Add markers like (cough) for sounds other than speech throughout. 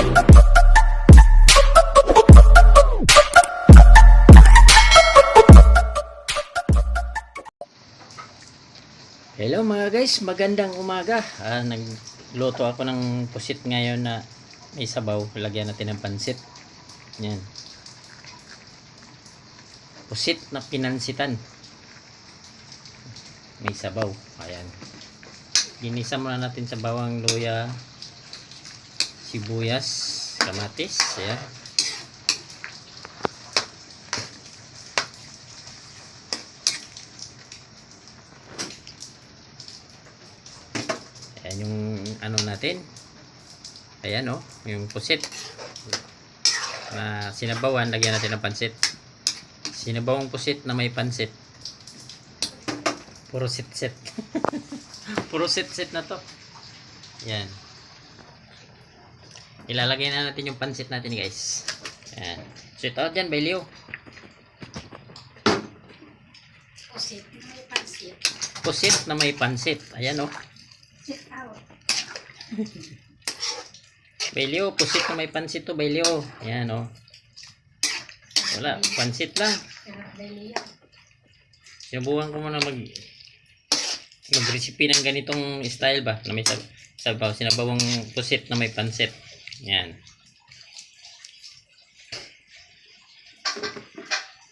Hello mga guys, magandang umaga. Ah, nagluto ako ng pusit ngayon na may sabaw. Lagyan natin ng pansit. Yan. Pusit na pinansitan. May sabaw. Ayan. Ginisa muna natin sa bawang luya, sibuyas, kamatis. Ayan. Ayan yung ano natin. Ayan oh, yung pusit. Na sinabawan, lagyan natin ng pansit. Sinabawang pusit na may pansit. Puro sit-sit. (laughs) Puro sit-sit na to. Yan. Ilalagay na natin yung pansit natin guys. Ayan. So ito dyan, Bailio. Pusit, may pansit. Pusit na may pansit. Ayan oh. Sit out. Bailio, pusit na may pansit to, Bailio. Ayan oh. Wala, pansit lang. Yan. Sinubukan ko muna mag mag-recipe ng ganitong style ba na may sab sabaw, sinabawang pusit na may pansit. Yan.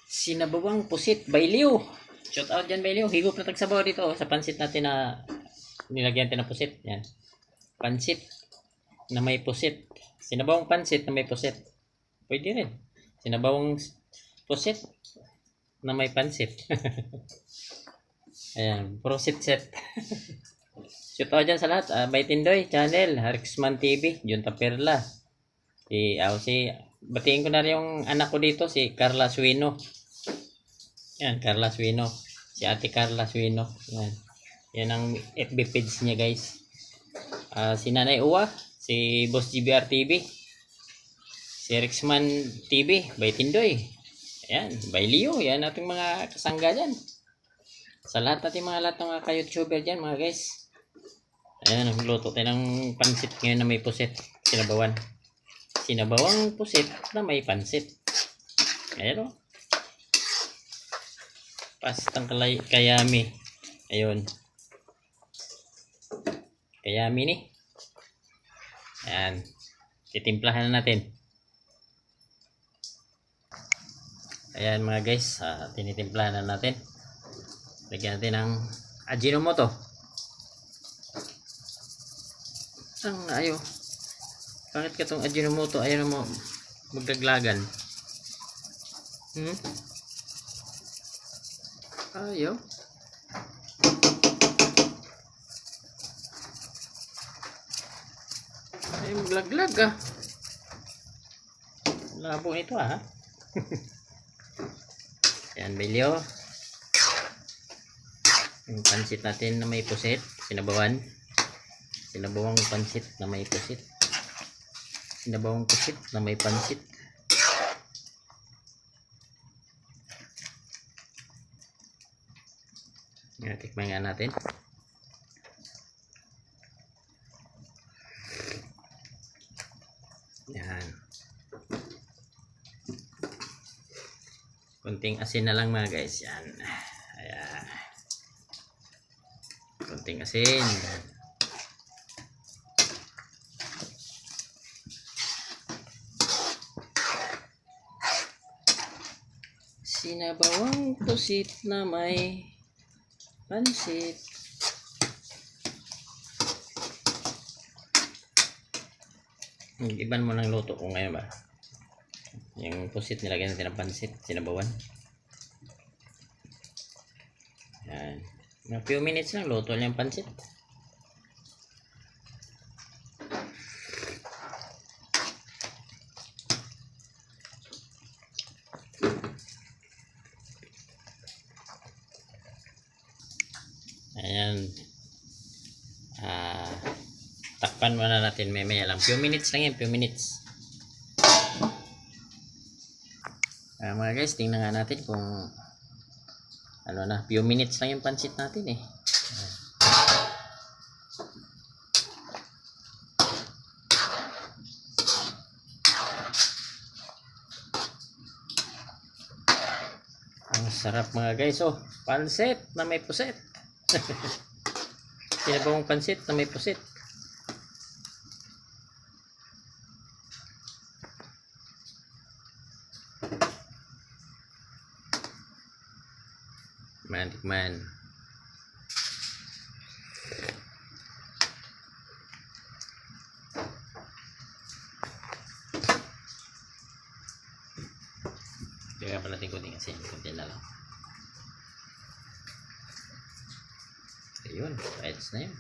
Sinabawang pusit, Bailiw. Shout out dyan, Bailiw. Higop na tagsabaw dito oh, sa pansit natin na nilagyan natin ng pusit. Yan. Pansit na may pusit. Sinabawang pansit na may pusit. Pwede rin. Sinabawang pusit na may pansit. (laughs) Ayan, puro sit-set. (laughs) Shout out dyan sa lahat. Uh, Bay Tindoy Channel, Harixman TV, Junta Perla. Si, ako si, batiin ko na rin yung anak ko dito, si Carla Suino. Yan, Carla Suino. Si ate Carla Suino. Yan. Yan ang FB page niya guys. Ah, si Nanay Uwa, si Boss GBR TV, si Rixman TV, Bay Tindoy. Ayan, Bay Leo, yan ating mga kasangga dyan. Sa lahat natin mga lahat ng mga ka-YouTuber dyan mga guys. Ayan, nagluto tayo ng pansit ngayon na may pusit. Sinabawan. Sinabawang pusit na may pansit. Ayan o. Pastang kalay, kayami. Ayun. Kayami ni. Ayan. Titimplahan na natin. Ayan mga guys, ah, tinitimplahan na natin. Lagyan natin ng Ajinomoto. Ang ayo. Bakit ka tong Ajinomoto ayaw mo magdaglagan? Hmm? Ayaw. Ay, maglaglag ah. Labo ito ah. (laughs) Yan, Belio. Yung pansit natin na may pusit, sinabawan. Sinabawang pansit na may pusit. Sinabawang pusit na may pansit. Tikman nga natin. Yan. Kunting asin na lang mga guys. Yan. Ayan. Kunting asin. Sinabawang pusit na may pansit. Iban mo ng luto ko ngayon ba? Yung pusit nilagyan natin ng pansit, sinabawan. Yan. Mga few minutes lang, luto na yung pansit. yan uh, ah, takpan muna natin may maya lang few minutes lang yan few minutes uh, mga guys tingnan nga natin kung ano na few minutes lang yung pansit natin eh Ang sarap mga guys oh. Pansit na may puset. (laughs) Sinabawang pansit na may puset. Man, tikman. Kaya pa natin kunting asin. Kunti na lang. Ayun. Ayos na yun.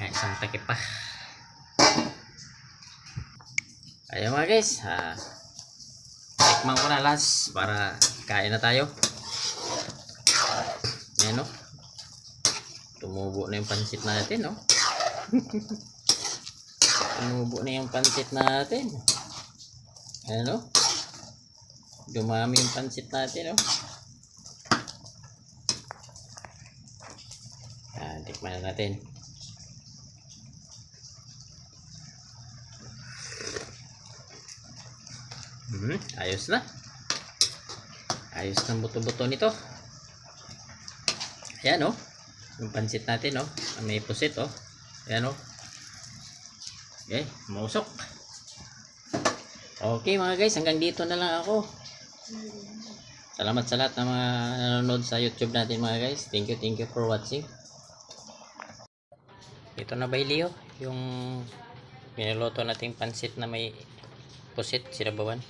Nga isang takip pa. Ayun mga guys. Ah, tikman ko na last para kain na tayo. Ayan no. Tumubo na yung pansit natin no. (laughs) Tumubo na yung pansit natin. Ayan no. Dumami yung pansit natin no. Ah, tikman na natin. Hmm, ayos na. Ayos ng buto-buto nito. Ayan oh. Yung pansit natin oh. May pusit oh. Ayan oh. Okay, mausok. Okay mga guys, hanggang dito na lang ako. Salamat sa lahat ng mga nanonood sa YouTube natin mga guys. Thank you, thank you for watching. Ito na ba Leo? Yung pinaloto nating pansit na may pusit, sirabawan.